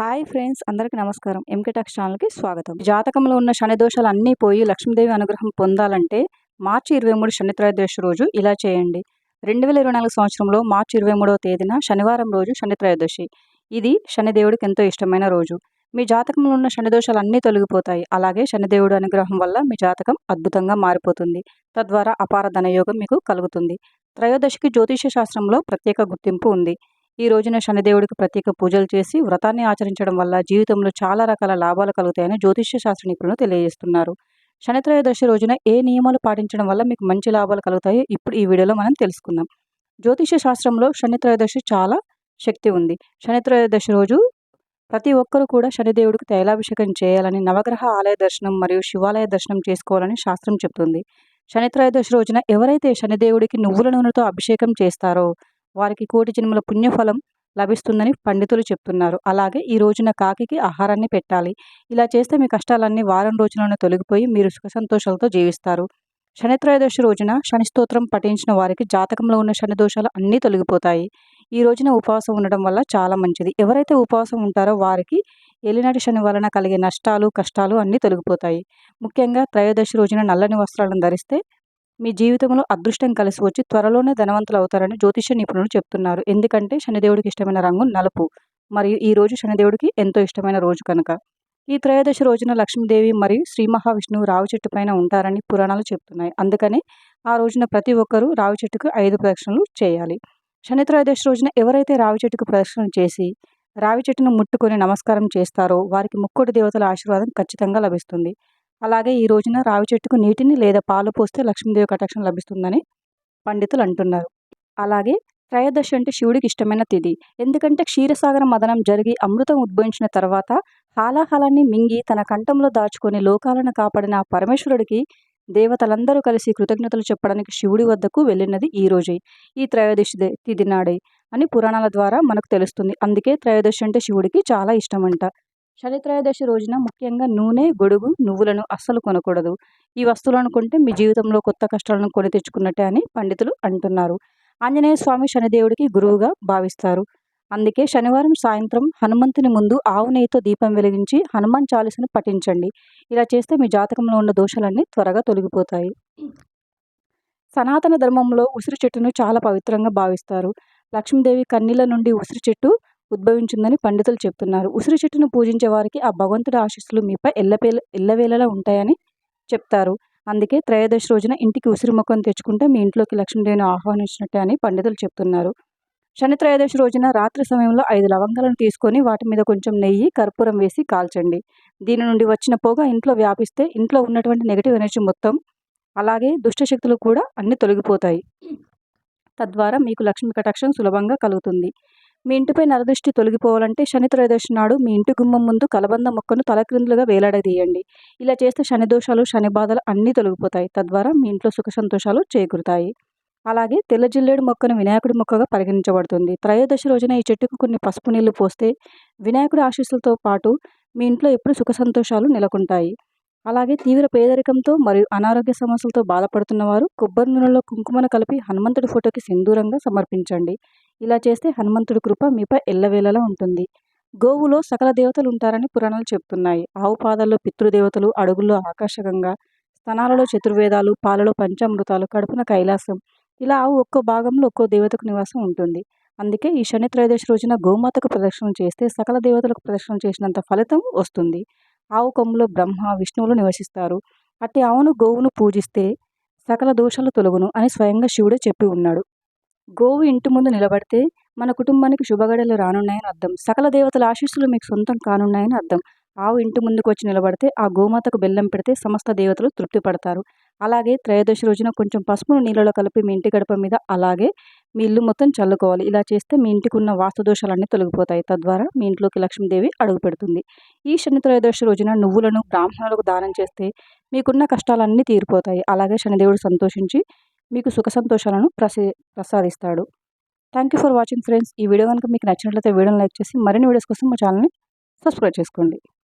Hi friends అందరికీ నమస్కారం. ఎంకెటాక్స్ ఛానల్కి స్వాగతం. జాతకంలో ఉన్న శని దోషాలు అన్నీ పోయి లక్ష్మీదేవి అనుగ్రహం పొందాలంటే మార్చి ఇరవై మూడు శని త్రయోదశి రోజు ఇలా చేయండి. రెండు వేల ఇరవై నాలుగు సంవత్సరంలో మార్చి ఇరవై మూడవ తేదీన శనివారం రోజు శని త్రయోదశి ఇది శనిదేవుడికి ఎంతో ఇష్టమైన రోజు. మీ జాతకంలో ఉన్న శని దోషాలు అన్నీ తొలగిపోతాయి. అలాగే శనిదేవుడు అనుగ్రహం వల్ల మీ జాతకం అద్భుతంగా మారిపోతుంది. తద్వారా అపార ధనయోగం మీకు కలుగుతుంది. త్రయోదశికి జ్యోతిష శాస్త్రంలో ప్రత్యేక గుర్తింపు ఉంది. ఈ రోజున శనిదేవుడికి ప్రత్యేక పూజలు చేసి వ్రతాన్ని ఆచరించడం వల్ల జీవితంలో చాలా రకాల లాభాలు కలుగుతాయని జ్యోతిష్య శాస్త్ర నిపుణులు తెలియజేస్తున్నారు. శనిత్రయోదశి రోజున ఏ నియమాలు పాటించడం వల్ల మీకు మంచి లాభాలు కలుగుతాయో ఇప్పుడు ఈ వీడియోలో మనం తెలుసుకుందాం. జ్యోతిష్య శాస్త్రంలో శనిత్రయోదశి చాలా శక్తి ఉంది. శనిత్రయోదశి రోజు ప్రతి ఒక్కరూ కూడా శనిదేవుడికి తైలాభిషేకం చేయాలని నవగ్రహ ఆలయ దర్శనం మరియు శివాలయ దర్శనం చేసుకోవాలని శాస్త్రం చెబుతుంది శనిత్రయోదశి రోజున ఎవరైతే శనిదేవుడికి నువ్వుల నూనెతో అభిషేకం చేస్తారో వారికి కోటి జన్మల పుణ్యఫలం లభిస్తుందని పండితులు చెప్తున్నారు. అలాగే ఈ రోజున కాకికి ఆహారాన్ని పెట్టాలి. ఇలా చేస్తే మీ కష్టాలన్నీ వారం రోజుల్లోనే తొలగిపోయి మీరు సుఖ సంతోషాలతో జీవిస్తారు. శనిత్రయోదశి రోజున శని స్తోత్రం పఠించిన వారికి జాతకంలో ఉన్న శని దోషాలు అన్నీ తొలగిపోతాయి. ఈ రోజున ఉపవాసం ఉండడం వల్ల చాలా మంచిది. ఎవరైతే ఉపవాసం ఉంటారో వారికి ఎలినాటి శని వలన కలిగే నష్టాలు కష్టాలు అన్నీ తొలగిపోతాయి. ముఖ్యంగా త్రయోదశి రోజున నల్లని వస్త్రాలను ధరిస్తే మీ జీవితంలో అదృష్టం కలిసి వచ్చి త్వరలోనే ధనవంతులు అవుతారని జ్యోతిష నిపుణులు చెప్తున్నారు. ఎందుకంటే శనిదేవుడికి ఇష్టమైన రంగు నలుపు. మరియు ఈ రోజు శనిదేవుడికి ఎంతో ఇష్టమైన రోజు కనుక. ఈ త్రయోదశి రోజున లక్ష్మీదేవి మరియు శ్రీ మహావిష్ణువు రావి చెట్టు పైన ఉంటారని పురాణాలు చెప్తున్నాయి. అందుకని ఆ రోజున ప్రతి ఒక్కరూ రావి చెట్టుకు ఐదు ప్రదక్షిణలు చేయాలి. శని త్రయోదశి రోజున ఎవరైతే రావి చెట్టుకు ప్రదక్షిణ చేసి రావి చెట్టును ముట్టుకొని నమస్కారం చేస్తారో వారికి ముక్కోటి దేవతల ఆశీర్వాదం ఖచ్చితంగా లభిస్తుంది. అలాగే ఈ రోజున రావి చెట్టుకు నీటిని లేదా పాలు పోస్తే లక్ష్మీదేవి కటాక్షం లభిస్తుందని పండితులు అంటున్నారు. అలాగే త్రయోదశి అంటే శివుడికి ఇష్టమైన తిథి. ఎందుకంటే క్షీరసాగర మదనం జరిగి అమృతం ఉద్భవించిన తర్వాత హాలాహలాన్ని మింగి తన కంఠంలో దాచుకొని లోకాలను కాపాడిన పరమేశ్వరుడికి దేవతలందరూ కలిసి కృతజ్ఞతలు చెప్పడానికి శివుడి వద్దకు వెళ్ళినది ఈ రోజే ఈ త్రయోదశి తిథి నాడే అని పురాణాల ద్వారా మనకు తెలుస్తుంది. అందుకే త్రయోదశి అంటే శివుడికి చాలా ఇష్టమంట. శనిత్రయోదశి రోజున ముఖ్యంగా నూనె గొడుగు నువ్వులను అస్సలు కొనకూడదు. ఈ వస్తువులను కొంటే మీ జీవితంలో కొత్త కష్టాలను కొని తెచ్చుకున్నట్టే అని పండితులు అంటున్నారు. ఆంజనేయ స్వామి శనిదేవుడికి గురువుగా భావిస్తారు. అందుకే శనివారం సాయంత్రం హనుమంతుని ముందు ఆవు నెయ్యితో దీపం వెలిగించి హనుమాన్ చాలీసను పఠించండి. ఇలా చేస్తే మీ జాతకంలో ఉన్న దోషాలన్నీ త్వరగా తొలగిపోతాయి. సనాతన ధర్మంలో ఉసిరి చెట్టును చాలా పవిత్రంగా భావిస్తారు. లక్ష్మీదేవి కన్నీళ్ళ నుండి ఉసిరి చెట్టు ఉద్భవించిందని పండితులు చెప్తున్నారు. ఉసిరి చెట్టును పూజించే వారికి ఆ భగవంతుడి ఆశీస్సులు మీపై ఎల్లపేల ఎల్లవేళలా ఉంటాయని చెప్తారు. అందుకే త్రయోదశి రోజున ఇంటికి ఉసిరి మొక్కను తెచ్చుకుంటే మీ ఇంట్లోకి లక్ష్మీదేవిని ఆహ్వానించినట్టే అని పండితులు చెప్తున్నారు. శని త్రయోదశి రోజున రాత్రి సమయంలో ఐదు లవంగాలను తీసుకొని వాటి మీద కొంచెం నెయ్యి కర్పూరం వేసి కాల్చండి. దీని నుండి వచ్చిన పొగ ఇంట్లో వ్యాపిస్తే ఇంట్లో ఉన్నటువంటి నెగిటివ్ ఎనర్జీ మొత్తం అలాగే దుష్టశక్తులు కూడా అన్ని తొలగిపోతాయి. తద్వారా మీకు లక్ష్మీ కటాక్షం సులభంగా కలుగుతుంది. మీ ఇంటిపై నరదృష్టి తొలగిపోవాలంటే శని త్రయోదశి నాడు మీ ఇంటి గుమ్మం ముందు కలబంద మొక్కను తలక్రిందులుగా వేలాడదీయండి. ఇలా చేస్తే శని దోషాలు శని బాధలు అన్నీ తొలగిపోతాయి. తద్వారా మీ ఇంట్లో సుఖ సంతోషాలు చేకూరుతాయి. అలాగే తెల్ల జిల్లేడు మొక్కను వినాయకుడి మొక్కగా పరిగణించబడుతుంది. త్రయోదశి రోజున ఈ చెట్టుకు కొన్ని పసుపు నీళ్ళు పోస్తే వినాయకుడి ఆశీస్సులతో పాటు మీ ఇంట్లో ఎప్పుడు సుఖ సంతోషాలు నెలకొంటాయి. అలాగే తీవ్ర పేదరికంతో మరియు అనారోగ్య సమస్యలతో బాధపడుతున్న వారు కొబ్బరి నూనెలో కుంకుమను కలిపి హనుమంతుడి ఫోటోకి సింధూరంగా సమర్పించండి. ఇలా చేస్తే హనుమంతుడి కృప మీపై ఎల్లవేళలా ఉంటుంది. గోవులో సకల దేవతలు ఉంటారని పురాణాలు చెప్తున్నాయి. ఆవు పాదాల్లో పితృదేవతలు అడుగుల్లో ఆకర్షకంగా స్తనాలలో చతుర్వేదాలు పాలలో పంచామృతాలు కడుపున కైలాసం. ఇలా ఆవు ఒక్కో భాగంలో ఒక్కో దేవతకు నివాసం ఉంటుంది. అందుకే ఈ శని త్రయోదశి రోజున గోమాతకు ప్రదక్షిణ చేస్తే సకల దేవతలకు ప్రదక్షిణ చేసినంత ఫలితం వస్తుంది. ఆవు కొమ్ములో బ్రహ్మ విష్ణువులు నివసిస్తారు. అట్టి ఆవును గోవును పూజిస్తే సకల దోషాలు తొలగును అని స్వయంగా శివుడే చెప్పి ఉన్నాడు. గోవు ఇంటి ముందు నిలబడితే మన కుటుంబానికి శుభగడలు రానున్నాయని అర్థం. సకల దేవతల ఆశీస్సులు మీకు సొంతం కానున్నాయని అర్థం. ఆవు ఇంటి ముందుకు వచ్చి నిలబడితే ఆ గోమాతకు బెల్లం పెడితే సమస్త దేవతలు తృప్తి పడతారు. అలాగే త్రయోదశి రోజున కొంచెం పసుపును నీళ్ళలో కలిపి మీ ఇంటి గడప మీద అలాగే మీ ఇల్లు మొత్తం చల్లుకోవాలి. ఇలా చేస్తే మీ ఇంటికి ఉన్న వాస్తు దోషాలన్నీ తొలగిపోతాయి. తద్వారా మీ ఇంట్లోకి లక్ష్మీదేవి అడుగు పెడుతుంది. ఈ శని త్రయోదశి రోజున నువ్వులను బ్రాహ్మణులకు దానం చేస్తే మీకున్న కష్టాలన్నీ తీరిపోతాయి. అలాగే శనిదేవుడు సంతోషించి మీకు సుఖ సంతోషాలను ప్రసే ప్రసాదిస్తాడు. Thank you for watching friends ఈ వీడియో కనుక మీకు నచ్చినట్లయితే వీడియోని లైక్ చేసి మరిన్ని వీడియోస్ కోసం మా ఛానల్ని సబ్స్క్రైబ్ చేసుకోండి.